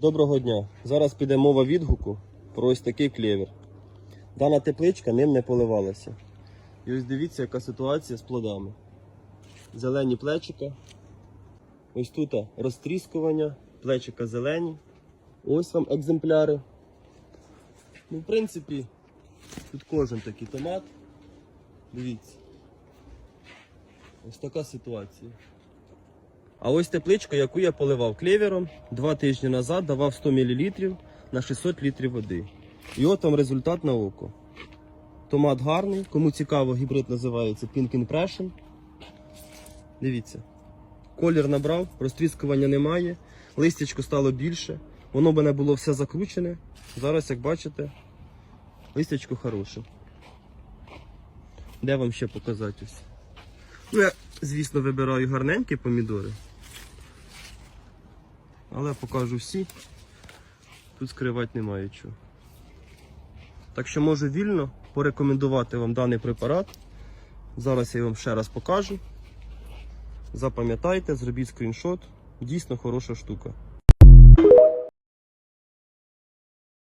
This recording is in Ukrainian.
Доброго дня. Зараз піде мова відгуку про ось такий клевер. Дана тепличка ним не поливалася. І ось дивіться, яка ситуація з плодами. Зелені плечика. Ось тут розтріскування, плечика зелені. Ось вам екземпляри. Ну, в принципі, тут кожен такий томат. Дивіться. Ось така ситуація. А ось тепличка, яку я поливав клевером два тижні назад, давав 100 мл на 600 літрів води. І от вам результат на око. Томат гарний. Кому цікаво, гібрид називається Pink Impression. Дивіться. Колір набрав, розтріскування немає, листячко стало більше. Воно б не було все закручене. Зараз, як бачите, листячко хороше. Де вам ще показати ось? Ну, я, звісно, вибираю гарненькі помідори. Але покажу всі. Тут скривати немає чого. Так що можу вільно порекомендувати вам даний препарат. Зараз я вам ще раз покажу. Запам'ятайте, зробіть скріншот. Дійсно хороша штука.